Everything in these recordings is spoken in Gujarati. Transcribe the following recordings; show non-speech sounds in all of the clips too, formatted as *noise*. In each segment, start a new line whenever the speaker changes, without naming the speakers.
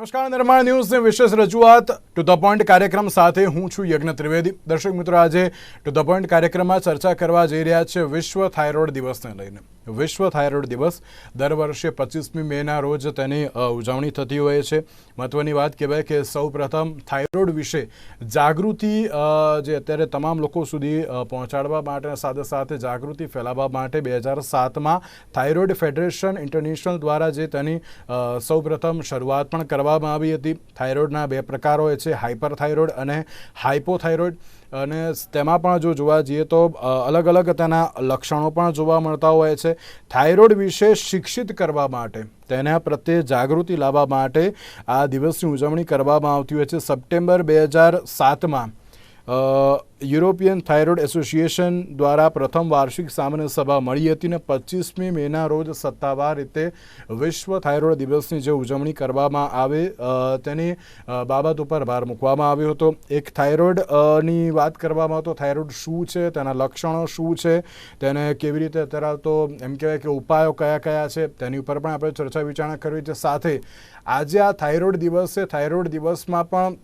નમસ્કાર, નિર્માણ ન્યૂઝની વિશેષ રજૂઆત ટુ ધ પોઈન્ટ કાર્યક્રમ સાથે હું છું યજ્ઞ ત્રિવેદી. દર્શક મિત્રો, આજે ટુ ધ પોઈન્ટ કાર્યક્રમમાં ચર્ચા કરવા જઈ રહ્યા છે વિશ્વ થાઇરોઇડ દિવસને લઈને. વિશ્વ થાઇરોઇડ દિવસ. દર વર્ષે પચીસમી મેના રોજ તેની ઉજવણી થતી હોય છે. મહત્વની વાત કહેવાય કે સૌ પ્રથમ થાઇરોઇડ વિશે જાગૃતિ જે અત્યારે તમામ લોકો સુધી પહોંચાડવા માટે સાથે સાથે જાગૃતિ ફેલાવવા માટે બે હજાર સાતમાં થાઇરોઇડ ફેડરેશન ઇન્ટરનેશનલ દ્વારા જે તેની સૌપ્રથમ શરૂઆત પણ કરવામાં આવી હતી. થાઇરોઇડના બે પ્રકાર હોય છે હાઇપર થાઇરોઇડ અને હાઇપોથાઇરોઇડ. અને તેમાં પણ જો જોવા જઈએ તો અલગ અલગ તેના લક્ષણો પણ જોવા મળતા હોય છે. થાઇરોઇડ વિશે શિક્ષિત કરવા માટે, તેના પ્રત્યે જાગૃતિ લાવવા માટે આ દિવસની ઉજવણી કરવામાં આવતી હોય છે. સપ્ટેમ્બર બે હજાર સાતમાં યુરોપિયન થાઇરોઇડ એસોસિએશન દ્વારા પ્રથમ વાર્ષિક સામાન્ય સભા મળી હતી ને પચીસમી મેના રોજ સત્તાવાર રીતે વિશ્વ થાઇરોઇડ દિવસની જે ઉજવણી કરવામાં આવે તેની બાબત ઉપર ભાર મૂકવામાં આવ્યો હતો. એક થાઇરોઇડની વાત કરવામાં તો થાઇરોઇડ શું છે, તેના લક્ષણો શું છે, તેને કેવી રીતે અત્યારે તો એમ કહેવાય કે ઉપાયો કયા કયા છે, તેની ઉપર પણ આપણે ચર્ચા વિચારણા કરવી છે. સાથે, આજે આ થાઇરોઇડ દિવસ થાઇરોઇડ દિવસમાં પણ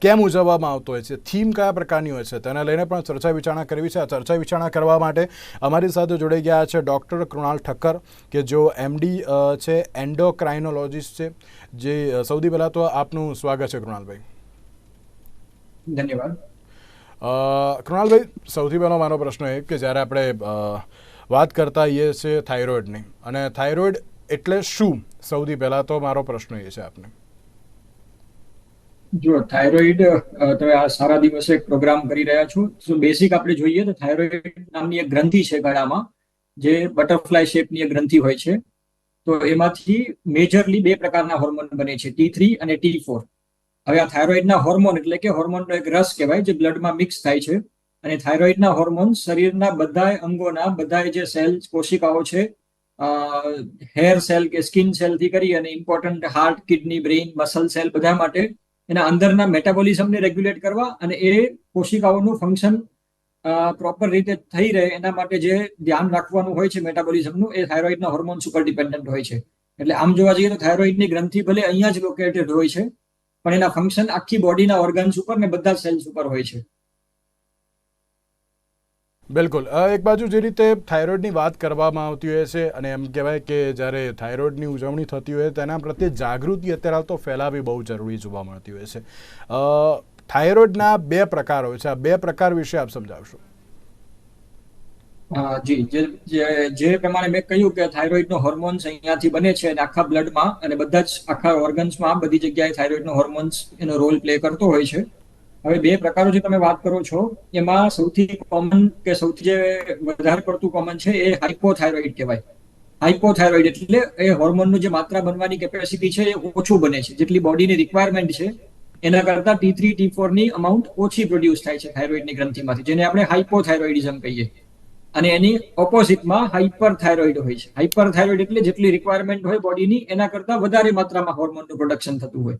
કેમ ઉજવવામાં આવતો હોય છે? થીમ કયા પ્રકારની હોય છે? તેને લઈને પણ ચર્ચા વિચારણા કરવી છે. આ ચર્ચા વિચારણા કરવા માટે અમારી સાથે જોડાઈ ગયા છે ડૉક્ટર કૃણાલ ઠક્કર કે જો એમડી છે એન્ડોક્રાઇનોલોજીસ્ટ છે. જે સૌથી પહેલાં તો આપનું સ્વાગત છે કૃણાલભાઈ.
ધન્યવાદ.
કૃણાલભાઈ સૌથી પહેલો મારો પ્રશ્ન એ કે જ્યારે આપણે વાત કરતા હોઈએ છીએ થાઇરોઇડની અને થાઇરોઇડ એટલે શું? સૌથી પહેલાં તો મારો પ્રશ્ન એ છે આપને.
જો થાઇરોઇડ તમે આ સારા દિવસે પ્રોગ્રામ કરી રહ્યા છો, તો બેસિક આપણે જોઈએ તો થાઇરોઇડ નામની એક ગ્રંથિ છે ગળામાં, જે બટરફ્લાય શેપની એક ગ્રંથિ હોય છે. તો એમાંથી મેજરલી બે પ્રકારના હોર્મોન બને છે ટી થ્રી અને ટી ફોર હવે આ થાઇરોઇડના હોર્મોન એટલે કે હોર્મોનનો એક રસ કહેવાય, જે બ્લડમાં મિક્સ થાય છે. અને થાઇરોઇડના હોર્મોન શરીરના બધા અંગોના, બધા જે સેલ કોશિકાઓ છે હેર સેલ કે સ્કિન સેલથી કરી અને important heart kidney brain muscle cell બધા માટે એના અંદરના મેટાબોલિઝમને રેગ્યુલેટ કરવા અને એ કોશિકાઓનું ફંક્શન પ્રોપર રીતે થઈ રહે એના માટે જે ધ્યાન રાખવાનું હોય છે મેટાબોલિઝમનું એ થાઇરોઇડના હોર્મોન્સ ઉપર ડિપેન્ડન્ટ હોય છે. એટલે આમ જોવા જઈએ તો થાઇરોઇડની ગ્રંથિ ભલે અહીંયા જ લોકેટેડ હોય છે, પણ એના ફંક્શન આખી બોડીના ઓર્ગન્સ ઉપર ને બધા સેલ્સ ઉપર હોય છે.
બિલકુલ. એક બાજુ જે રીતે થાઇરોઇડની વાત કરવામાં આવતી હોય છે અને એમ કહેવાય કે જ્યારે થાઇરોઇડની ઉજવણી થતી હોય તેના પ્રત્યે જાગૃતિ અત્યારે તો ફેલાવી બહુ જરૂરી જોવા મળતી હોય છે. થાઇરોઇડના બે પ્રકાર હોય છે. આ બે પ્રકાર વિશે આપ સમજાવશો?
જે, જે- જે પ્રમાણે મેં કહ્યું કે થાઇરોઇડનો હોર્મોન્સ અહીંયાથી બને છે અને આખા બ્લડમાં અને બધા જ આખા ઓર્ગન્સમાં બધી જગ્યાએ થાઇરોઇડનો હોર્મોન્સ એનો રોલ પ્લે કરતો હોય છે. હવે બે પ્રકારો જે તમે વાત કરો છો, એમાં સૌથી કોમન કે સૌથી જે વધારે પડતું કોમન છે એ હાઇપોથાઇરોઇડ કહેવાય. હાઇપોથાઇરોઇડ એટલે એ હોર્મોનનું જે માત્રા બનવાની કેપેસિટી છે એ ઓછું બને છે. જેટલી બોડીની રિક્વાયરમેન્ટ છે, એના કરતા ટી થ્રી ટી ફોરની અમાઉન્ટ ઓછી પ્રોડ્યુસ થાય છે થાઇરોઇડની ગ્રંથિમાંથી, જેને આપણે હાઇપોથાઇરોઇડિઝમ કહીએ. અને એની ઓપોઝિટમાં હાઇપર થાઇરોઇડ હોય છે. હાઇપર થાઇરોઇડ એટલે જેટલી રિક્વાયરમેન્ટ હોય બોડીની એના કરતા વધારે માત્રામાં હોર્મોનનું પ્રોડક્શન થતું હોય.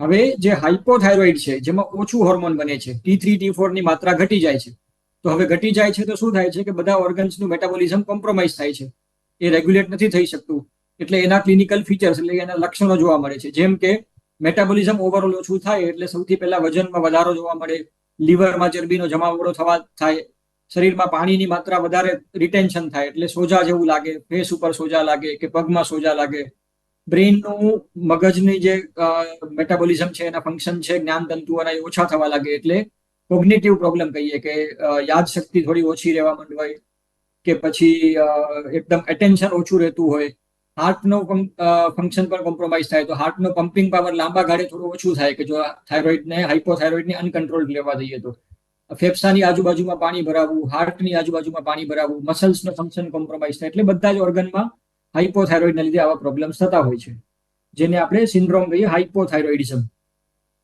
હવે જે હાઇપોથાઇરોઇડ છે, જેમાં ઓછું હોર્મોન બને છે, ટી થ્રી, ટી ફોરની માત્રા ઘટી જાય છે. તો હવે ઘટી જાય છે તો શું થાય છે કે બધા ઓર્ગન્સનું મેટાબોલિઝમ કોમ્પ્રોમાઇઝ થાય છે. એ રેગ્યુલેટ નથી થઈ શકતું. એટલે એના ક્લિનિકલ ફીચર્સ એટલે એના લક્ષણો જોવા મળે છે. જેમ કે મેટાબોલિઝમ ઓવરઓલ ઓછું થાય એટલે સૌથી પહેલા વજનમાં વધારો જોવા મળે, લીવરમાં ચરબીનો જમાવડો થવા થાય, શરીરમાં પાણીની માત્રા વધારે, રિટેન્શન થાય એટલે સોજા જેવું લાગે ફેસ ઉપર સોજા લાગે કે પગમાં સોજા લાગે બ્રેઇનનું મગજની જે મેટાબોલિઝમ છે, એના ફંક્શન છે જ્ઞાન તંતુઓના એ ઓછા થવા લાગે એટલે કોગ્નેટિવ પ્રોબ્લેમ કહીએ કે યાદશક્તિ થોડી ઓછી રહેવા માંડવાય કે પછી એકદમ એટેન્શન ઓછું રહેતું હોય હાર્ટનો ફંક્શન પણ કોમ્પ્રોમાઇઝ થાય તો હાર્ટનો પમ્પિંગ પાવર લાંબા ગાળે થોડું ઓછું થાય કે જો થાઇરોઇડને હાઇપોથાઇરોઇડને અનકન્ટ્રોલ લેવા દઈએ તો. ફેફસાની આજુબાજુમાં પાણી ભરાવવું હાર્ટની આજુબાજુમાં પાણી ભરાવવું મસલ્સનો ફંક્શન કોમ્પ્રોમાઇઝ થાય એટલે બધા જ ઓર્ગનમાં હાઇપોથાઇરોઇડના લીધે આવા પ્રોબ્લેમ્સ થતા હોય છે. જેને આપણે સિન્ડ્રોમ કહીએ હાઇપોથાઇરોઇડિઝમ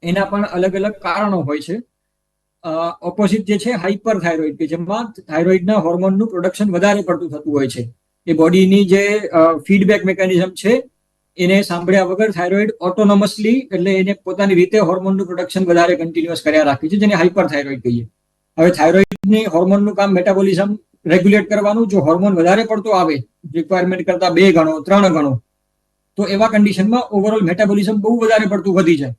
એના પણ અલગ અલગ કારણો હોય છે. ઓપોઝિટ જે છે હાઇપર થાઇરોઇડ કે જેમાં થાઇરોઇડના હોર્મોનનું પ્રોડક્શન વધારે પડતું થતું હોય છે. એ બોડીની જે ફીડબેક મિકેનિઝમ છે, એને સાંભળ્યા વગર થાઇરોઇડ ઓટોનોમસલી એટલે એને પોતાની રીતે હોર્મોનનું પ્રોડક્શન વધારે કન્ટિન્યુઅસ કર્યા રાખે છે, જેને હાઇપર થાઇરોઇડ કહીએ. હવે થાઇરોઇડની હોર્મોનનું કામ મેટાબોલિઝમ રેગ્યુલેટ કરવાનું, જો હોર્મોન વધારે પડતો આવે રિક્વાયરમેન્ટ કરતા બે ગણો, ત્રણ ગણો, તો એવા કન્ડિશનમાં ઓવરઓલ મેટાબોલિઝમ બહુ વધારે પડતું વધી જાય.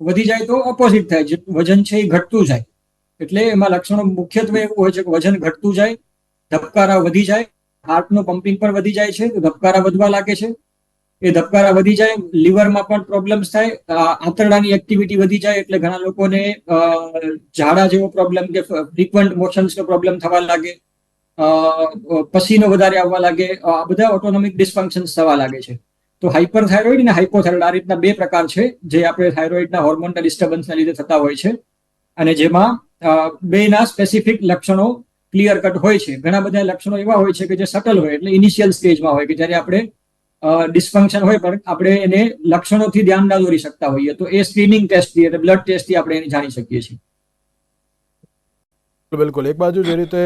વધી જાય તો ઓપોઝિટ થાય, જે વજન છે એ ઘટતું જાય. એટલે એમાં લક્ષણો મુખ્યત્વે એવું હોય છે કે વજન ઘટતું જાય, ધબકારા વધી જાય, હાર્ટનું પમ્પિંગ પણ વધી જાય છે ધબકારા વધવા લાગે છે. એ ધબકારા વધી જાય, લીવરમાં પણ પ્રોબ્લેમ્સ થાય આંતરડાની એક્ટિવિટી વધી જાય, એટલે ઘણા લોકોને ઝાડા જેવો પ્રોબ્લેમ કે ફ્રીક્વન્ટ મોશન્સનો પ્રોબ્લેમ થવા લાગે. પસીનો વધારે આવવા લાગે આ બધા ઓટોનોમિક ડિસફંક્શન્સ થવા લાગે છે. તો હાઇપર થાઇરોઇડ અને હાઇપોથાઇરોઇડ આ રીતના બે પ્રકાર છે, જે આપણે થાઇરોઇડના હોર્મોનના ડિસ્ટર્બન્સના લીધે થતા હોય છે અને જેમાં બેના સ્પેસિફિક લક્ષણો ક્લિયર કટ હોય છે. ઘણા બધા લક્ષણો એવા હોય છે કે જે સટલ હોય, એટલે ઇનિશિયલ સ્ટેજમાં હોય કે જ્યારે આપણે ડિસ્ફંક્શન હોય પણ આપણે એને લક્ષણોથી ધ્યાન ના દોરી શકતા હોઈએ, તો એ સ્ક્રીનિંગ ટેસ્ટથી એટલે બ્લડ ટેસ્ટથી આપણે એને જાણી શકીએ છીએ.
બિલકુલ. એક બાજુ જે રીતે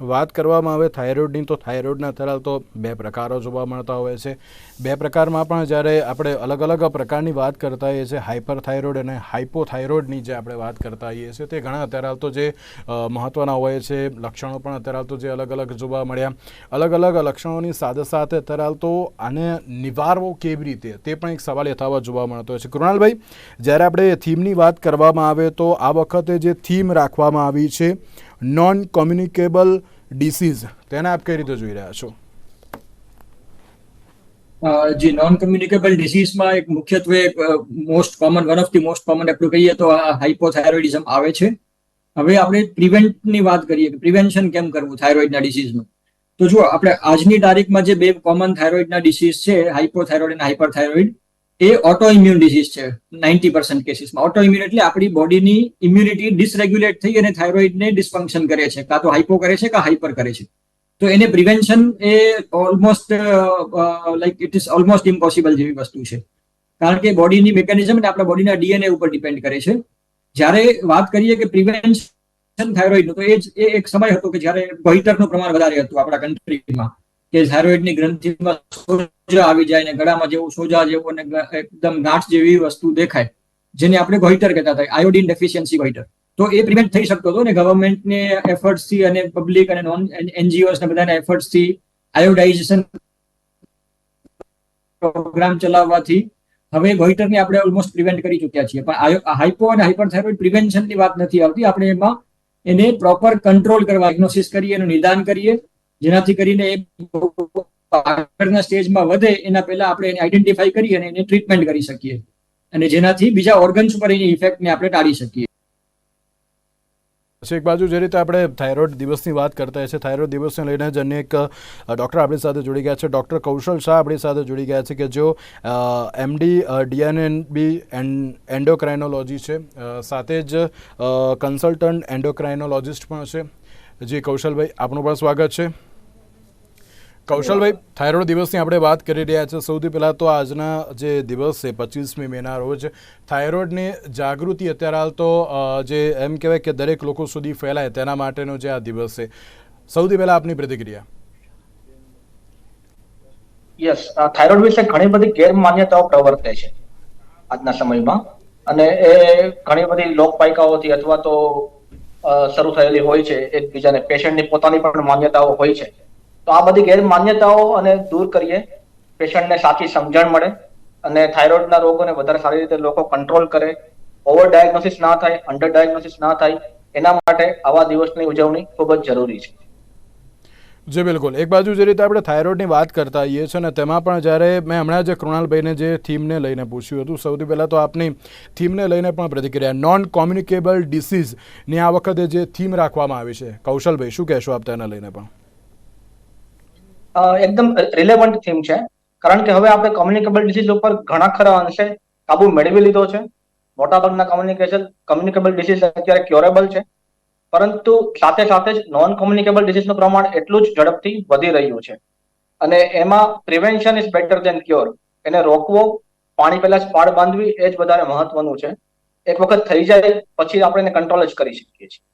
વાત કરવામાં આવે થાઇરોઇડની તો થાઇરોઇડના થરાલ તો બે પ્રકારો જોવા મળતા હોય છે. બે પ્રકારમાં પણ જ્યારે આપણે અલગ અલગ પ્રકારની વાત કરતા હોઈએ છીએ હાઇપર થાઇરોઇડ અને હાઇપોથાઇરોઇડની જે આપણે વાત કરતા હોઈએ છીએ, તે ઘણા અત્યારે તો જે મહત્ત્વના હોય છે, લક્ષણો પણ અત્યારે તો જે અલગ અલગ જોવા મળ્યા. અલગ અલગ લક્ષણોની સાથે સાથે અત્યારે તો આને નિવારવો કેવી રીતે, તે પણ એક સવાલ યથાવત જોવા મળતો હોય છે. કૃણાલભાઈ, જ્યારે આપણે થીમની વાત કરવામાં આવે તો આ વખતે જે થીમ રાખવામાં આવી છે નોન કોમ્યુનિકેબલ ડિસીઝ તેને આપ કઈ રીતે જોઈ રહ્યા છો?
જે નોન કમ્યુનિકેબલ ડિસીઝમાં એક મુખ્યત્વે most common one of the most common આપણું કહીએ તો આ હાઇપોથાઇરોઇડિઝમ આવે છે. હવે આપણે પ્રિવેન્ટની વાત કરીએ કે પ્રિવેન્શન કેમ કરવું થાઇરોઇડના ડિસીઝનું તો જુઓ, આપણે આજની તારીખમાં જે બે કોમન થાઇરોઇડના ડિસીઝ છે હાઇપોથાઇરોઇડ અને હાઇપરથાઇરોઇડ એ ઓટો ઇમ્યુન ડિસીઝ છે નાઇન્ટી પર્સન્ટ કેસીસમાં ઓટો ઇમ્યુન એટલે આપણી બોડીની ઇમ્યુનિટી ડિસરેગ્યુલેટ થઈ અને થાઇરોઇડને ડિસફંક્શન કરે છે, કાં તો હાઇપો કરે છે, કાં હાઇપર કરે છે. તો એને prevention A almost like it is almost impossible જેવી વસ્તુ છે. કારણ કે બોડીની મિકેનિઝમ આપણા બોડીના ડીએનએ ઉપર ડિપેન્ડ કરે છે. જ્યારે વાત કરીએ કે પ્રિવેન્શન થાઇરોઇડનું તો એ જ, એ એક સમય હતો કે જ્યારે ભયતરનું પ્રમાણ વધારે હતું આપણા કન્ટ્રીમાં કે થાઇરોઇડની ગ્રંથિમાં સોજા આવી જાય ને ગળામાં જેવું સોજા જેવું અને એકદમ ગાંઠ જેવી વસ્તુ દેખાય, જેને આપણે ગોઈટર કહેતા હતા આયોડિન ડેફિશિયન્સી ગોઈટર તો એ પ્રિવેન્ટ થઈ શકતો હતો ને ગવર્મેન્ટને એફર્ટ્સથી અને પબ્લિક અને નોન એનજીઓસ ને બધાના એફર્ટ્સથી આયોડાઇઝેશન પ્રોગ્રામ ચલાવવાથી હવે ગોઈટરને આપણે ઓલમોસ્ટ પ્રિવેન્ટ કરી ચૂક્યા છીએ. પણ હાઇપો અને હાઇપરથાઇરોઇડ પ્રિવેન્શનની વાત નથી આવતી. આપણે એમાં એને પ્રોપર કંટ્રોલ કરવા ડાયગ્નોસિસ કરીએ એનું નિદાન કરીએ, જેનાથી કરીને એ આગળના સ્ટેજમાં વધે, એના પહેલા આપણે એને આઈડેન્ટિફાઈ કરી અને એને ટ્રીટમેન્ટ કરી શકીએ. અને જેનાથી બીજા ઓર્ગન્સ ઉપર એની ઇફેક્ટને આપણે ટાળી શકીએ.
એક બાજુ જે રીતે આપણે થાઇરોઇડ દિવસની વાત કરતા છે થાઇરોઇડ દિવસને લઈને જ અન્ય એક ડૉક્ટર આપણી સાથે જોડી ગયા છે. ડૉક્ટર કૌશલ શાહ આપણી સાથે જોડી ગયા છે કે જેઓ એમડી ડીએનએન બી એન્ડોક્રાઇનોલોજી છે. સાથે જ કન્સલ્ટન્ટ એન્ડોક્રાઇનોલોજિસ્ટ પણ છે. જી કૌશલભાઈ, આપનું પણ સ્વાગત છે. કૌશલભાઈ થાઇરોઇડ દિવસની આપણે વાત કરી રહ્યા છીએ સૌથી પહેલાં તો આજના જે દિવસ છે, પચીસમી મેના રોજ થાઇરોઇડની જાગૃતિ અત્યારે હાલ તો જે એમ કહેવાય કે દરેક લોકો સુધી ફેલાય તેના માટેનો જે આ દિવસ છે. સૌથી પહેલાં આપની પ્રતિક્રિયા.
યસ થાઇરોઇડ વિશે ઘણી બધી ગેરમાન્યતાઓ પ્રવર્તે છે આજના સમયમાં. અને એ ઘણી બધી લોકપાયકાઓથી અથવા તો શરૂ થયેલી હોય છે. એકબીજાને પેશન્ટની પોતાની પણ માન્યતાઓ હોય છે. તો આ બધી ગેરમાન્યતાઓ અને દૂર કરીએ. પેશન્ટને સાચી સમજણ મળે અને થાઇરોઇડના રોગોને વધારે સારી રીતે લોકો કંટ્રોલ કરે. ઓવર ડાયગ્નોસિસ ના થાય, અંડર ડાયગ્નોસિસ ના થાય, એના માટે આવા દિવસની ઉજવણી ખૂબ જ જરૂરી છે.
જી બિલકુલ. એક બાજુ જે રીતે આપણે થાઇરોઇડની વાત કરતા હોઈએ છીએ અને તેમાં પણ જ્યારે મેં હમણાં જે કૃણાલભાઈને જે થીમને લઈને પૂછ્યું હતું, સૌથી પહેલાં તો આપની થીમને લઈને પણ પ્રતિક્રિયા. નોન કોમ્યુનિકેબલ ડિસીઝની આ વખતે જે થીમ રાખવામાં આવી છે. કૌશલભાઈ, શું કહેશો આપ તેને લઈને પણ?
એકદમ રિલેવન્ટ થીમ છે. કારણ કે હવે આપણે કોમ્યુનિકેબલ ડિસીઝ ઉપર ઘણા ખરા અંશે કાબુ મેળવી લીધો છે. મોટાભાગના કોમ્યુનિકેશન કોમ્યુનિકેબલ ડિસીઝ અત્યારે ક્યોરેબલ છે. પરંતુ સાથે સાથે જ નોન કોમ્યુનિકેબલ ડિસીઝનું પ્રમાણ એટલું જ ઝડપથી વધી રહ્યું છે. અને એમાં prevention is better than cure એને રોકવો, પાણી પહેલા સ્પાડ બાંધવી એ જ વધારે મહત્વનું છે. એક વખત થઈ જાય પછી આપણે એને કંટ્રોલ જ કરી શકીએ છીએ.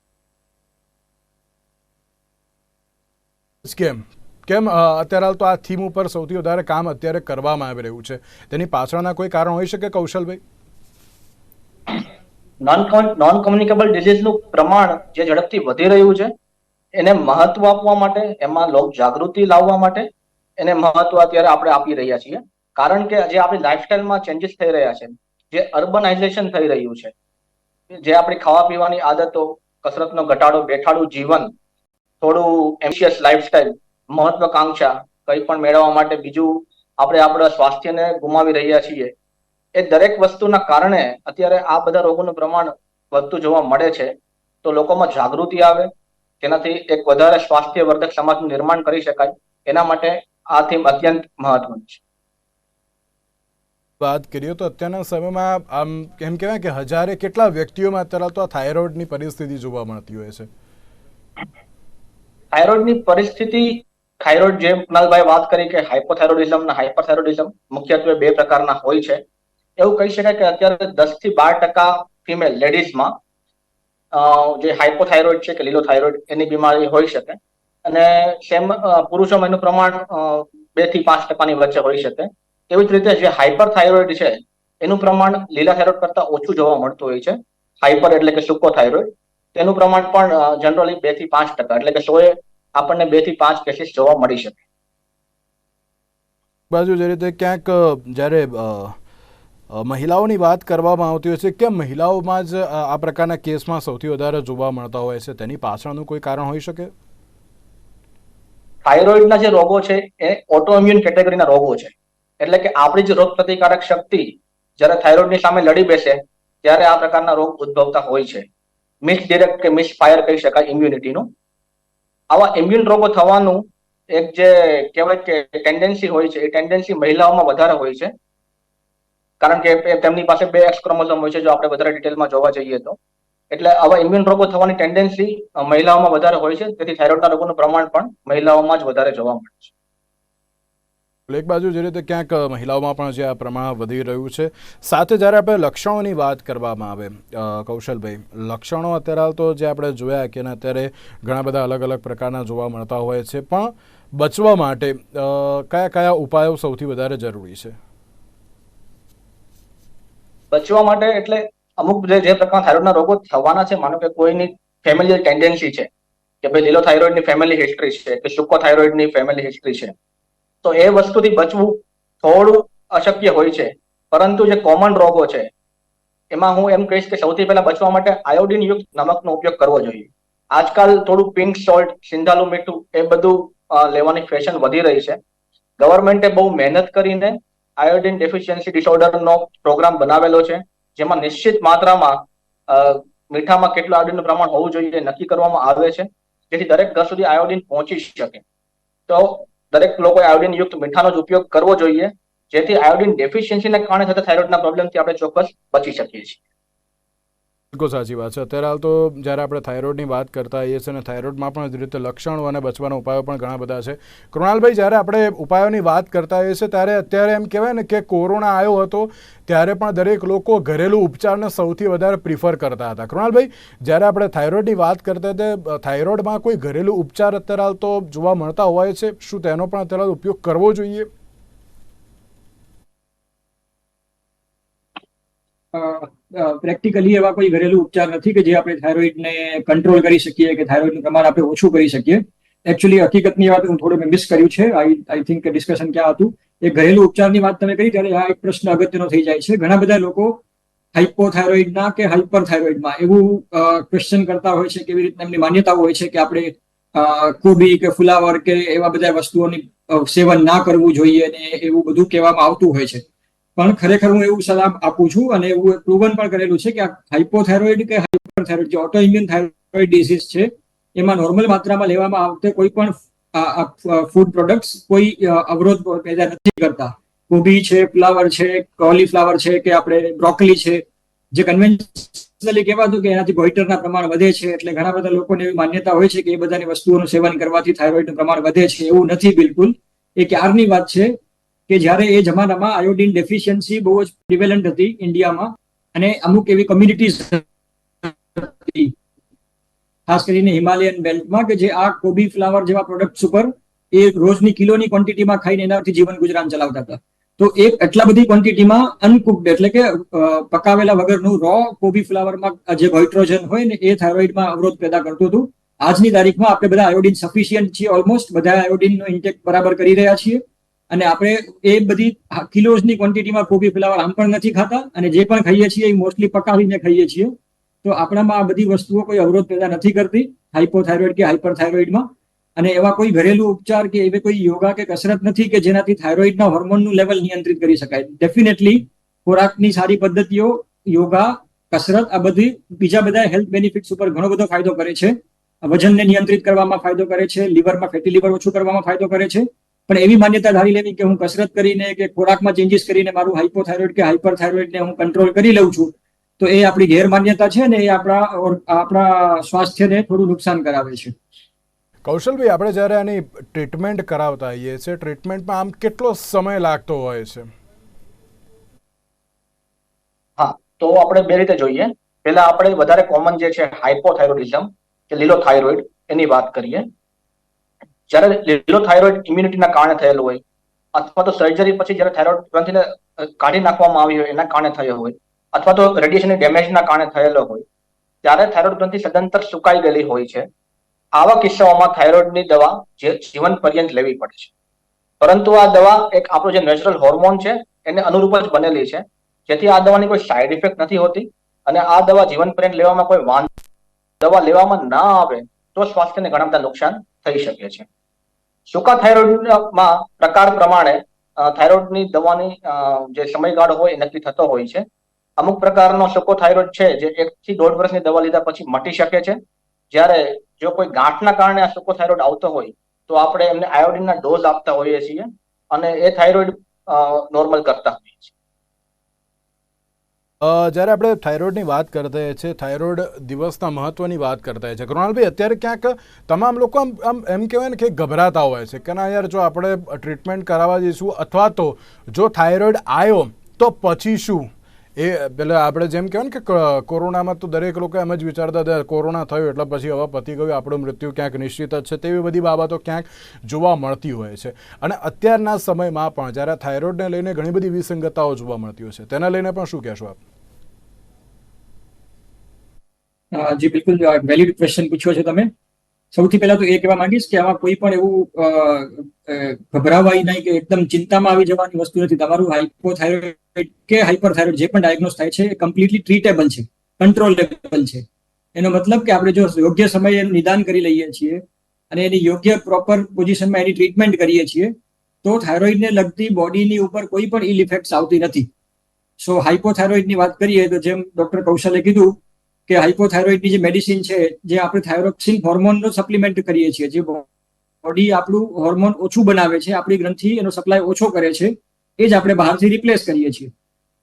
કેમ અત્યારે હાલ તો આ થીમ ઉપર સૌથી વધારે કામ અત્યારે કરવામાં આવી રહ્યું છે. તેની પાછળના કોઈ કારણ હોઈ શકે કૌશલભાઈ?
નોન નોન કોમ્યુનિકેબલ ડિઝીઝનું પ્રમાણ જે ઝડપથી વધી રહ્યું છે, એને મહત્વ આપવા માટે, એમાં લોક જાગૃતિ લાવવા માટે, એને મહત્વ અત્યારે આપણે આપી રહ્યા છીએ. કારણ કે જે આપણી લાઈફસ્ટાઈલમાં ચેન્જીસ થઈ રહ્યા છે, જે અર્બનાઇઝેશન થઈ રહ્યું છે, જે આપણી ખાવા પીવાની આદતો, કસરતનો ઘટાડો, બેઠાડું જીવન, થોડું એમ્બિશિયસ લાઈફસ્ટાઈલ મહત્વકાંક્ષા કંઈ પણ મેળવવા માટે બીજું આપણે આપણા સ્વાસ્થ્યને ગુમાવી રહ્યા છીએ. એ દરેક વસ્તુના કારણે અત્યારે આ બધા રોગોનું પ્રમાણ વધતું જોવા મળે છે. તો લોકોમાં જાગૃતિ આવે તેનાથી એક વધારે સ્વાસ્થ્યવર્ધક સમાજનું નિર્માણ કરી શકાય. એના માટે આ થીમ અત્યંત મહત્વની છે.
વાત કરીએ તો અત્યારના સમયમાં આમ એમ કહેવાય કે હજારે કેટલા વ્યક્તિઓમાં અત્યારે તો આ થાઇરોઇડની પરિસ્થિતિ જોવા મળતી હોય છે.
થાઇરોઇડની પરિસ્થિતિ થાઇરોઇડ જે કુણાલભાઈ વાત કરી કે હાઇપોથાઇરોડિઝમ અને હાઇપરથાઇરોડિઝમ મુખ્યત્વે બે પ્રકારના હોય છે. એવું કહી શકાય કે અત્યારે દસથી બાર ટકા ફિમેલ લેડીઝમાં જે હાઇપોથાઇરોઇડ છે કે લીલો થાઇરોઇડ એની બીમારી હોઈ શકે. અને સેમ પુરુષોમાં એનું પ્રમાણ બેથી પાંચ ટકાની વચ્ચે હોઈ શકે. એવી જ રીતે જે હાઇપર થાઇરોઇડ છે, એનું પ્રમાણ લીલા થાઇરોઇડ કરતા ઓછું જોવા મળતું હોય છે. હાઇપર એટલે કે સુકો થાઇરોઇડ તેનું પ્રમાણ પણ જનરલી બેથી પાંચ ટકા, એટલે કે સોએ આપણને બેથી પાંચ કેસીસ જોવા મળી શકે.
બાજુ જે રીતે ક્યાંક જ્યારે મહિલાઓની વાત કરવામાં આવતી હોય છે કે મહિલાઓમાં જ આ પ્રકારના કેસમાં સૌથી વધારે જોવા મળતા હોય છે તેની પાછળનું કોઈ કારણ હોઈ શકે?
થાઇરોઇડના જે રોગો છે એ ઓટોઇમ્યુન કેટેગરીના રોગો છે. એટલે કે આપણી જે રોગ પ્રતિકારક શક્તિ જ્યારે થાઇરોઇડની સામે લડી બેસે ત્યારે આ પ્રકારના રોગ ઉદ્ભવતા હોય છે. મિસ ડિરેક્ટ કે મિસ ફાયર કહી શકાય ઇમ્યુનિટીનું આવા ઇમ્યુન રોગો થવાનું એક જે કહેવાય કે ટેન્ડન્સી હોય છે, એ ટેન્ડન્સી મહિલાઓમાં વધારે હોય છે. કારણ કે તેમની પાસે બે એક્સ ક્રોમોઝોમ હોય છે, જો આપણે વધારે ડિટેલમાં જોવા જઈએ તો. એટલે આવા ઇમ્યુન રોગો થવાની ટેન્ડન્સી મહિલાઓમાં વધારે હોય છે, તેથી થાઇરોઇડના રોગોનું પ્રમાણ પણ મહિલાઓમાં જ વધારે જોવા મળે છે.
એક બાજુ જે રીતે ક્યાંક મહિલાઓમાં પણ જે આ પ્રમાણ વધી રહ્યું છે. સાથે જ્યારે આપણે લક્ષણોની વાત કરવામાં આવે કૌશલભાઈ, લક્ષણો અત્યારે હાલ તો જે આપણે જોયા કે અત્યારે ઘણા બધા અલગ અલગ પ્રકારના જોવા મળતા હોય છે, પણ બચવા માટે કયા કયા ઉપાયો સૌથી વધારે જરૂરી છે?
બચવા માટે એટલે અમુક જે પ્રકારના થાઇરોઇડના રોગો થવાના છે, માનો કે કોઈની ફેમિલી ટેન્ડન્સી છે, કે ભાઈ લીલો થાઇરોઇડની ફેમિલી હિસ્ટ્રી છે, કે સુકો થાઇરોઇડની ફેમિલી હિસ્ટ્રી છે તો એ વસ્તુથી બચવું થોડું અશક્ય હોય છે. પરંતુ જે કોમન રોગો છે, એમાં હું એમ કહીશ કે સૌથી પહેલા બચવા માટે આયોડિન યુક્ત નમકનો ઉપયોગ કરવો જોઈએ. આજકાલ થોડું પિંક સોલ્ટ સિંધાલું મીઠું એ બધું લેવાની ફેશન વધી રહી છે. ગવર્મેન્ટે બહુ મહેનત કરીને આયોડિન ડેફિશિયન્સી ડિસઓર્ડરનો પ્રોગ્રામ બનાવેલો છે, જેમાં નિશ્ચિત માત્રામાં મીઠામાં કેટલું આયોડિનનું પ્રમાણ હોવું જોઈએ નક્કી કરવામાં આવે છે, જેથી દરેક ઘર સુધી આયોડિન પહોંચી શકે. તો દરેક લોકોએ આયોડિન યુક્ત મીઠાનો જ ઉપયોગ કરવો જોઈએ, જેથી આયોડિન ડેફિશિયન્સીને કારણે થતા થાઇરોઇડના પ્રોબ્લેમથી આપણે ચોક્કસ બચી શકીએ છીએ.
બિલકુલ સાચી વાત છે. અત્યારે હાલ તો જ્યારે આપણે થાઇરોઇડની વાત કરતા હોઈએ છીએ અને થાઇરોઇડમાં પણ જ રીતે લક્ષણો અને બચવાના ઉપાયો પણ ઘણા બધા છે. કૃણાલભાઈ, જ્યારે આપણે ઉપાયોની વાત કરતા હોઈએ છીએ, ત્યારે અત્યારે એમ કહેવાય ને કે કોરોના આવ્યો હતો, ત્યારે પણ દરેક લોકો ઘરેલું ઉપચારને સૌથી વધારે પ્રિફર કરતા હતા. કૃણાલભાઈ, જ્યારે આપણે થાઇરોઇડની વાત કરતા હતા થાઇરોઇડમાં કોઈ ઘરેલું ઉપચાર અત્યારે હાલ તો જોવા મળતા હોય છે. શું તેનો પણ અત્યારે ઉપયોગ કરવો જોઈએ?
પ્રેક્ટિકલી એવા કોઈ ઘરેલું ઉપચાર નથી કે જે આપણે થાઇરોઇડને કંટ્રોલ કરી શકીએ કે થાઇરોઇડનું પ્રમાણ આપણે ઓછું કરી શકીએ. એકચ્યુઅલી હકીકતની વાત હું થોડું મિસ કર્યું છે. આઈ આઈ થિંક ડિસ્કશન ક્યાં હતું? એ ઘરેલું ઉપચારની વાત તમે કરી ત્યારે આ એક પ્રશ્ન અગત્યનો થઈ જાય છે. ઘણા બધા લોકો હાઇપોથાઇરોઇડના કે હાઇપર થાઇરોઇડમાં એવું ક્વેશ્ચન કરતા હોય છે કેવી રીતના એમની માન્યતાઓ હોય છે કે આપણે કોબી કે ફુલાવર કે એવા બધા વસ્તુઓની સેવન ના કરવું જોઈએ ને એવું બધું કહેવામાં આવતું હોય છે. પણ ખરેખર હું એવું સલાહ આપું છું અને એવું પ્રૂવન પણ કરેલું છે કે આ હાઇપોથાઇરોઇડ કે હાઇપરથાઇરોઇડ જે ઓટો ઇમ્યુન થાઇરોઇડ ડિસીઝ છે, એમાં નોર્મલ માત્રામાં લેવામાં આવતે કોઈ પણ ફૂડ પ્રોડક્ટ્સ કોઈ અવરોધ પેદા નથી કરતા. કોબી છે, ફ્લાવર છે કોલીફ્લાવર છે કે આપણે બ્રોકલી છે, જે કન્વેન્શનલી કહેવાતું કે એનાથી ગોઈટરના પ્રમાણ વધે છે, એટલે ઘણા બધા લોકોને એવી માન્યતા હોય છે કે એ બધાની વસ્તુઓનું સેવન કરવાથી થાઇરોઇડનું પ્રમાણ વધે છે, એવું નથી બિલકુલ. એ ક્યારની વાત છે કે જ્યારે એ જમાનામાં આયોડિન ડેફિશિયન્સી બહુ જ પ્રિવેલન્ટ હતી ઇન્ડિયામાં અને અમુક એવી કમ્યુનિટીઝ ખાસ કરીને હિમાલયન બેલ્ટમાં કે જે આ કોબી ફ્લાવર જેવા પ્રોડક્ટ્સ ઉપર એ રોજની કિલોની ક્વોન્ટિટીમાં ખાઈને એનાથી જીવન ગુજરાન ચલાવતા હતા. તો એ એટલા બધી ક્વોન્ટિટીમાં અનકુકડ એટલે કે પકાવેલા વગરનું રો કોબી ફ્લાવરમાં જે હાઇડ્રોજન હોય ને એ થાઇરોઇડમાં અવરોધ પેદા કરતું હતું. આજની તારીખમાં આપણે બધા આયોડિન સફિશિયન્ટ છીએ. ઓલમોસ્ટ બધા આયોડિનનો ઇન્ટેક બરાબર કરી રહ્યા છીએ. અને આપણે એ બધી કિલોઝની ક્વોન્ટિટીમાં કોબી ફ્લાવર આમ પણ નથી ખાતા અને જે પણ ખાઈએ છીએ એ મોસ્ટલી પકાવીને ખાઈએ છીએ. તો આપણામાં આ બધી વસ્તુઓ કોઈ અવરોધ પેદા નથી કરતી હાઇપોથાઇરોઇડ કે હાઇપરથાઇરોઇડમાં અને એવા કોઈ ઘરેલું ઉપચાર કે એવી કોઈ યોગા કે કસરત નથી કે જેનાથી થાઇરોઇડના હોર્મોનનું લેવલ નિયંત્રિત કરી શકાય. ડેફિનેટલી ખોરાકની સારી પદ્ધતિઓ, યોગા, કસરત, આ બધી બીજા બધા હેલ્થ બેનિફિટ્સ ઉપર ઘણો બધો ફાયદો કરે છે. વજનને નિયંત્રિત કરવામાં ફાયદો કરે છે લીવરમાં ફેટી લીવર ઓછું કરવામાં ફાયદો કરે છે. પણ એવી માન્યતા ધારી લેવી કે હું કસરત કરીને કે ખોરાકમાં ચેન્જીસ કરીને મારું હાઇપોથાઇરોઇડ કે હાઇપરથાઇરોઇડને હું કંટ્રોલ કરી લઉં છું તો એ આપણી ગેરમાન્યતા છે ને એ આપણા આપણા સ્વાસ્થ્યને થોડું નુકસાન કરાવે છે.
કૌશલભાઈ આપણે જ્યારે આની ટ્રીટમેન્ટ કરાવતા હોઈએ છીએ ટ્રીટમેન્ટમાં આમ કેટલો સમય લાગતો હોય છે?
હા તો આપણે બે રીતે જોઈએ. પહેલા આપણે વધારે કોમન જે છે હાઇપોથાઇરોઇડિઝમ કે લીલો થાઇરોઇડ એની વાત કરીએ. જ્યારે લીલો થાઇરોઇડ ઇમ્યુનિટીના કારણે થયેલું હોય, અથવા તો સર્જરી પછી જ્યારે થાઇરોઇડ ગ્રંથિને કાઢી નાખવામાં આવી હોય એના કારણે થયો હોય, અથવા તો રેડિયેશનની ડેમેજના કારણે થયેલો હોય, ત્યારે થાઇરોઇડ ગ્રંથિ સદંતર સુકાઈ ગયેલી હોય છે. આવા કિસ્સાઓમાં થાઇરોઇડની દવા જે જીવન પર્યંત લેવી પડે છે. પરંતુ આ દવા એક આપણો જે નેચરલ હોર્મોન છે, એને અનુરૂપ જ બનેલી છે. જેથી આ દવાની કોઈ સાઈડ ઇફેક્ટ નથી હોતી અને આ દવા જીવન પર્યંત લેવામાં કોઈ વાંધો, દવા લેવામાં ના આવે, તો સ્વાસ્થ્યને ઘણા બધા નુકસાન થઈ શકે છે. સૂકા થાઇરોઇડમાં પ્રકાર પ્રમાણે થાઇરોઇડની દવાની જે સમયગાળો હોય એ નક્કી થતો હોય છે. અમુક પ્રકારનો સુકો થાઇરોઇડ છે જે એક થી દોઢ વર્ષની દવા લીધા પછી મટી શકે છે. જ્યારે જો કોઈ ગાંઠના કારણે આ સુકો થાઇરોઇડ આવતો હોય, તો આપણે એમને આયોડિનના ડોઝ આપતા હોઈએ છીએ અને એ થાઇરોઇડ નોર્મલ કરતા હોઈએ છીએ.
જ્યારે આપણે થાઇરોઇડની વાત કરતા છીએ, થાઇરોઇડ દિવસના મહત્વની વાત કરતા છે છીએ. કૃણાલભાઈ, અત્યારે ક્યાંક તમામ લોકો આમ આમ, એમ કહેવાય ને કે ગભરાતા હોય છે કે ના યાર, જો આપણે ટ્રીટમેન્ટ કરાવવા જઈશું અથવા તો જો થાઇરોઇડ આવ્યો તો પછી શું? એ પેલા આપણે જેમ કહેવાય ને કે કોરોનામાં તો દરેક લોકો એમ જ વિચારતા હતા, કોરોના થયો એટલે પછી હવે પતી ગયું, આપણું મૃત્યુ ક્યાંક નિશ્ચિત જ છે, તેવી બધી બાબતો ક્યાંક જોવા મળતી હોય છે. અને અત્યારના સમયમાં પણ જ્યારે થાઇરોઇડને લઈને ઘણી બધી વિસંગતતાઓ જોવા મળતી હોય છે, તેના લઈને પણ શું કહેશો આપ?
જી બિલકુલ વેલિડ ક્વેશ્ચન પૂછ્યો છે તમે. સૌથી પહેલા તો એ કહેવા માંગીશ કે આમાં કોઈ પણ એવું ગભરાવાય નહીં કે એકદમ ચિંતામાં આવી જવાની વસ્તુ નથી. તમારું હાઇપોથાઇરોઇડ કે હાઇપરથાઇરોઇડ જે પણ ડાયગ્નોસ થાય છે, એ કમ્પ્લીટલી ટ્રીટેબલ છે કંટ્રોલેબલ છે. એનો મતલબ કે આપણે જો યોગ્ય સમયે એનું નિદાન કરી લઈએ છીએ અને એની યોગ્ય પ્રોપર પોઝિશનમાં એની ટ્રીટમેન્ટ કરીએ છીએ, તો થાઇરોઇડને લગતી બોડીની ઉપર કોઈ પણ ઇલ ઇફેક્ટ્સ આવતી નથી. સો હાઇપોથાઇરોઇડની વાત કરીએ તો જેમ ડોક્ટર કૌશલે કીધું કે હાઇપોથાઇરોઇડની જે મેડિસિન છે, જે આપણે થાઇરોક્સિન હોર્મોનનો સપ્લિમેન્ટ કરીએ છીએ, જે બોડી આપણું હોર્મોન ઓછું બનાવે છે, આપણી ગ્રંથિ એનો સપ્લાય ઓછો કરે છે, એ જ આપણે બહારથી રિપ્લેસ કરીએ છીએ.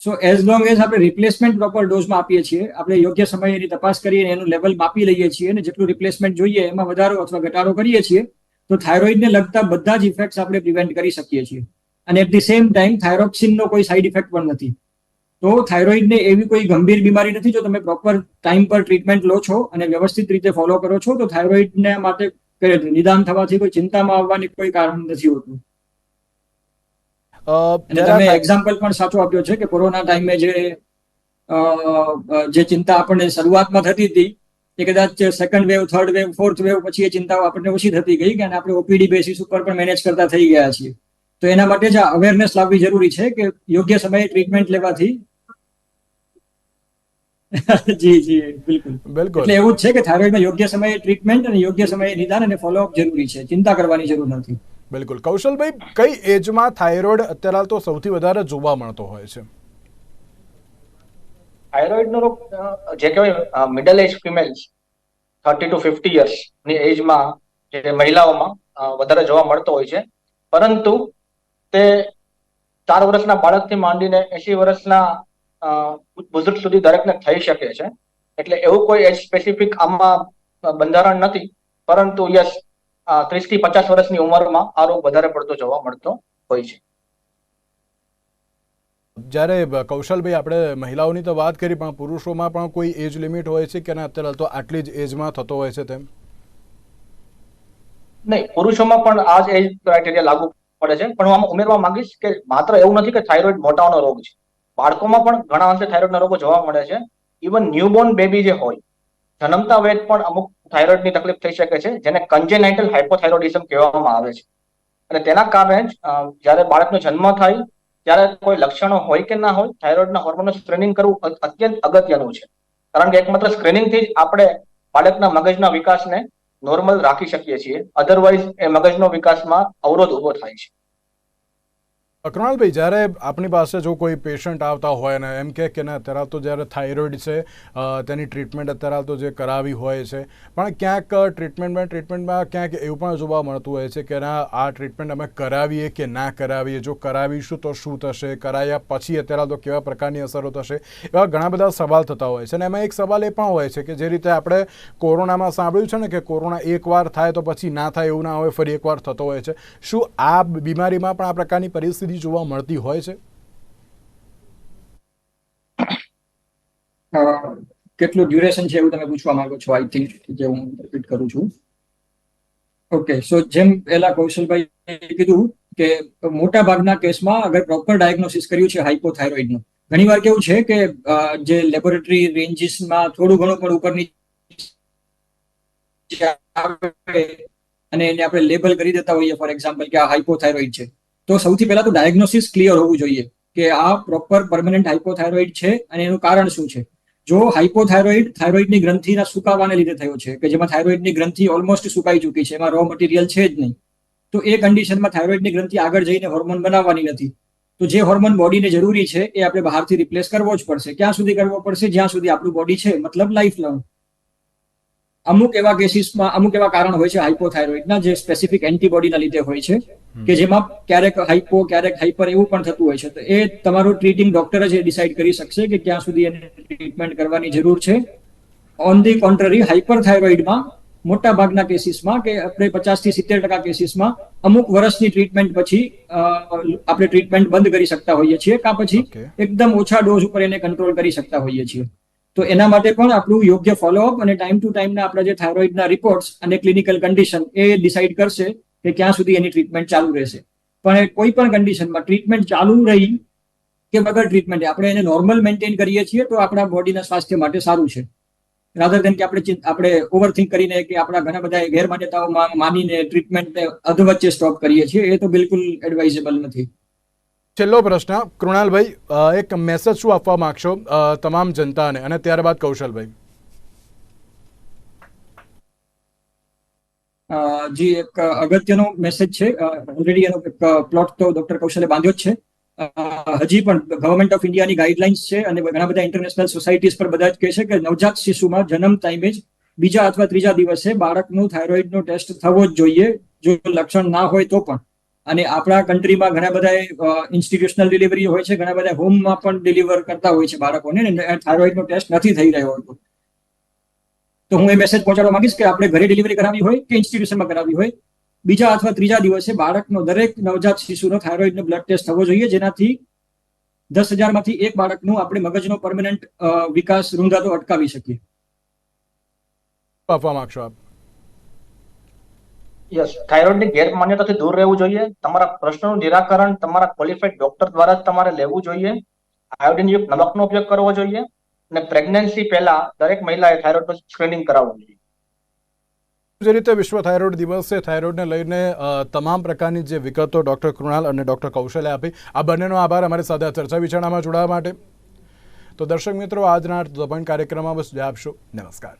સો એઝ લોંગ એઝ આપણે રિપ્લેસમેન્ટ પ્રોપર ડોઝમાં આપીએ છીએ, આપણે યોગ્ય સમયે એની તપાસ કરીને એનું લેવલ માપી લઈએ છીએ અને જેટલું રિપ્લેસમેન્ટ જોઈએ, એમાં વધારો અથવા ઘટાડો કરીએ છીએ, તો થાઇરોઇડને લગતા બધા જ ઇફેક્ટ્સ આપણે પ્રિવેન્ટ કરી શકીએ છીએ. અને એટ ધી સેમ ટાઈમ થાઇરોક્સિનનો કોઈ સાઇડ ઇફેક્ટ પણ નથી. તો થાઇરોઇડને એવી કોઈ ગંભીર બીમારી નથી જો તમે પ્રોપર ટાઈમ પર ટ્રીટમેન્ટ લો છો અને વ્યવસ્થિત રીતે ફોલો કરો છો તો થાઇરોઇડને માટે નિદાન થવાથી કોઈ ચિંતામાં આવવાની કોઈ કારણ નથી હોતું. અને તમે એક્ઝામ્પલ પણ સાચો આપ્યો છે કે કોરોના ટાઈમે જે જે ચિંતા આપણને શરૂઆતમાં થતી હતી એ કદાચ second wave third wave fourth wave પછી એ ચિંતાઓ આપણને ઓછી થતી ગઈ કે આપણે ઓપીડી બેસિસ ઉપર પણ મેનેજ કરતા થઈ ગયા છીએ. તો એના માટે જ અવેરનેસ લાવવી જરૂરી છે કે યોગ્ય સમયે ટ્રીટમેન્ટ લેવાથી *laughs* જી જી બિલકુલ.
બિલકુલ.
એટલે એવું જ છે કે થાઇરોઇડમાં યોગ્ય સમયે ટ્રીટમેન્ટ અને યોગ્ય સમયે નિદાન અને ફોલોઅપ જરૂરી છે. ચિંતા કરવાની જરૂર નથી.
બિલકુલ. કૌશલભાઈ કઈ એજમાં થાઇરોઇડ અત્યારે હાલ તો સૌથી વધારે જોવા મળતો હોય છે?
થાઇરોઇડનો રોગ જે કહેવાય middle age females thirty to fifty યર્સની એજમાં જે મહિલાઓમાં વધારે જોવા મળતો હોય છે. પરંતુ તે ચાર વર્ષના બાળકથી માંડીને એસી વર્ષના બુઝુર્ગ સુધી દરેકને થઈ શકે છે. એટલે એવું કોઈ એજ સ્પેસિફિક આમાં બંધારણ નથી. પરંતુ યસ ત્રીસથી પચાસ વર્ષની ઉંમરમાં આ રોગ વધારે પડતો જોવા મળતો હોય છે.
જ્યારે કૌશલભાઈ આપણે મહિલાઓની તો વાત કરી પણ પુરુષોમાં પણ કોઈ એજ લિમિટ હોય છે કે ના? અત્યારે તો આટલી જ એજમાં થતો હોય છે તેમ.
નહીં પુરુષોમાં પણ આ જ એજ ક્રાઇટેરિયા લાગુ પડે છે. પણ હું આમાં ઉમેરવા માંગીશ કે માત્ર એવું નથી કે થાઇરોઇડ મોટાઓનો રોગ છે. બાળકોમાં પણ ઘણા અંશે થાઇરોઇડના રોગો જોવા મળે છે. ઇવન ન્યૂબોર્ન બેબી જે હોય, જન્મતા વેદ પણ અમુક થાઇરોઇડની તકલીફ થઈ શકે છે, જેને કન્જેનાઇટલ હાઇપોથાઇરોઇડિઝમ કહેવામાં આવે છે. અને તેના કારણે જ્યારે બાળકનો જન્મ થાય, ત્યારે કોઈ લક્ષણો હોય કે ના હોય થાઇરોઇડના હોર્મોનનું સ્ક્રીનિંગ કરવું અત્યંત અગત્યનું છે. કારણ કે એકમાત્ર સ્ક્રીનિંગથી જ આપણે બાળકના મગજના વિકાસને નોર્મલ રાખી શકીએ છીએ. અધરવાઇઝ એ મગજનો વિકાસમાં અવરોધ ઊભો થાય છે.
કૃણાલભાઈ જ્યારે આપણી પાસે જો કોઈ પેશન્ટ આવતા હોય ને એમ કે ના, અત્યારે તો જ્યારે થાઇરોઇડ છે તેની ટ્રીટમેન્ટ અત્યારે તો જે કરાવી હોય છે, પણ ક્યાંક ટ્રીટમેન્ટમાં ટ્રીટમેન્ટમાં ક્યાંક એવું પણ જોવા મળતું હોય છે કે ના, આ ટ્રીટમેન્ટ અમે કરાવીએ કે ના કરાવીએ, જો કરાવીશું તો શું થશે, કરાયા પછી અત્યારે તો કેવા પ્રકારની અસરો થશે, એવા ઘણા બધા સવાલ થતા હોય છે. અને એમાં એક સવાલ એ પણ હોય છે કે જે રીતે આપણે કોરોનામાં સાંભળ્યું છે ને કે કોરોના એકવાર થાય તો પછી ના થાય એવું ના હોય, ફરી એકવાર થતો હોય છે. શું આ બીમારીમાં પણ આ પ્રકારની પરિસ્થિતિ જોવા મળતી હોય છે?
કેટલું ડ્યુરેશન છે એવું તમે પૂછવા માંગો છો આઈ થિંક જે હું રિપીટ કરું છું. ઓકે સો જેમ પહેલા કૌશલભાઈ કીધું કે મોટા ભાગના કેસમાં અગર પ્રોપર ડાયગ્નોસિસ કર્યું છે હાઇપોથાઇરોઇડનું ઘણીવાર કેવું છે કે જે લેબોરેટરી રેન્જીસમાં થોડું ઘણું પણ ઉપરની અને એને આપણે લેબલ કરી દેતા હોઈએ ફોર એક્ઝામ્પલ કે આ હાઇપોથાઇરોઇડ છે. તો સૌથી પહેલા તો ડાયગ્નોસિસ ક્લિયર હોવું જોઈએ કે આ પ્રોપર પરમનન્ટ હાઇપોથાઇરોઇડ છે અને એનું કારણ શું છે. જો હાઇપોથાઇરોઇડ થાઇરોઇડની ગ્રંથિના સુકાવાને લીધે થયો છે, કે જેમાં થાઇરોઇડની ગ્રંથિ ઓલમોસ્ટ સુકાઈ ચૂકી છે, એમાં રો મટીરિયલ છે જ નહીં, તો એ કન્ડિશનમાં થાઇરોઇડની ગ્રંથિ આગળ જઈને હોર્મોન બનાવવાની નથી. તો જે હોર્મોન બોડીને જરૂરી છે એ આપણે બહારથી રિપ્લેસ કરવો જ પડશે. ક્યાં સુધી કરવો પડશે? જ્યાં સુધી આપણું બોડી છે, મતલબ લાઈફ લોંગ અમુક એવા કેસીસમાં અમુક એવા કારણ હોય છે હાઇપોથાઇરોઇડના જે સ્પેસિફિક એન્ટીબોડીના લીધે હોય છે કે જેમાં ક્યારેક હાઇપો ક્યારેક હાઇપર એવું પણ થતું હોય છે. તો એ તમારું ટ્રીટિંગ ડોક્ટર જ ડિસાઇડ કરી શકશે કે ક્યાં સુધી એને ટ્રીટમેન્ટ કરવાની જરૂર છે. ઓન ધી કોન્ટ્રરી હાઇપરથાઇરોઇડમાં મોટા ભાગના કેસીસમાં કે આપણે પચાસથી સિત્તેર ટકા કેસીસમાં અમુક વર્ષની ટ્રીટમેન્ટ પછી આપણે ટ્રીટમેન્ટ બંધ કરી શકતા હોઈએ છીએ કાં પછી એકદમ ઓછા ડોઝ ઉપર એને કંટ્રોલ કરી શકતા હોઈએ છીએ. તો એના માટે પણ આપણું યોગ્ય ફોલોઅપ અને ટાઈમ ટુ ટાઈમના આપણા જે થાઇરોઇડના રિપોર્ટ્સ અને ક્લિનિકલ કન્ડિશન એ ડિસાઇડ કરશે કે ક્યાં સુધી એની ટ્રીટમેન્ટ ચાલુ રહેશે. પણ કોઈ પણ કન્ડિશનમાં ટ્રીટમેન્ટ ચાલુ રહી કે વગર ટ્રીટમેન્ટ આપણે એને નોર્મલ મેન્ટેન કરીએ છીએ તો આપણા બોડીના સ્વાસ્થ્ય માટે સારું છે. રાધર દેન કે આપણે આપણે ઓવરથિંક કરીને કે આપણા ઘણા બધા ગેરમાન્યતાઓ માનીને ટ્રીટમેન્ટને અધવચ્ચે સ્ટોપ કરીએ છીએ, એ તો બિલકુલ એડવાઇઝેબલ નથી.
છેલ્લો પ્રશ્ન, કૃણાલભાઈ એક મેસેજ શું આપવા માંગશો તમામ જનતાને? અને ત્યારબાદ કૌશલભાઈ.
જી, એક અગત્યનો મેસેજ છે. ઓલરેડી એનો એક પ્લોટ તો ડોક્ટર કૌશલે બાંધ્યો જ છે. હજી પણ ગવર્મેન્ટ ઓફ ઇન્ડિયાની ગાઈડલાઇન્સ છે અને ઘણા બધા ઇન્ટરનેશનલ સોસાયટીઝ પર બધા જ કહે છે કે નવજાત શિશુમાં જન્મ ટાઈમે જ બીજા અથવા ત્રીજા દિવસે બાળકનું થાઇરોઇડનો ટેસ્ટ થવો જ જોઈએ. જો લક્ષણ ના હોય તો પણ. અને આપણા કન્ટ્રીમાં ઘણા બધા ઇન્સ્ટિટ્યુશનલ ડિલિવરી હોય છે, ઘણા બધા હોમમાં પણ ડિલિવર કરતા હોય છે બાળકોને થાઇરોઇડનો ટેસ્ટ નથી થઈ રહ્યો હોતો તો હું એ મેસેજ પહોંચાડવા માંગીશ કે આપણે ઘરે ડિલિવરી કરાવી હોય કે ઇન્સ્ટિટ્યુશનમાં કરાવી હોય? બીજા અથવા ત્રીજા દિવસે બાળકનો દરેક નવજાત શિશુનો થાઇરોઇડનો બ્લડ ટેસ્ટ થવો જોઈએ, જેનાથી દસ હજારમાંથી એક બાળકનું આપણે મગજનો પરમનન્ટ વિકાસ રૂંધાતો અટકાવી શકીએ.
આપવા માંગશો આપ?
યસ થાઇરોઇડની ગેરમાન્યતાથી દૂર રહેવું જોઈએ. તમારા પ્રશ્નનું નિરાકરણ તમારા ક્વોલિફાઈડ ડોક્ટર દ્વારા જ તમારે લેવું જોઈએ. આયોડિનયુક્ત નમકનો ઉપયોગ કરવો જોઈએ અને પ્રેગ્નન્સી પહેલા દરેક મહિલાએ થાઇરોઇડનું સ્ક્રીનિંગ કરાવવું જોઈએ.
જે રીતે વિશ્વ થાઇરોઇડ દિવસે થાઇરોઇડને લઈને તમામ પ્રકારની જે વિગતો ડૉક્ટર કૃણાલ અને ડૉક્ટર કૌશલે આપી. આ બંનેનો આભાર અમારી સાથે ચર્ચા વિચારણામાં જોડાવા માટે. તો દર્શક મિત્રો, આજના દબણ કાર્યક્રમમાં બસ આપશો. નમસ્કાર.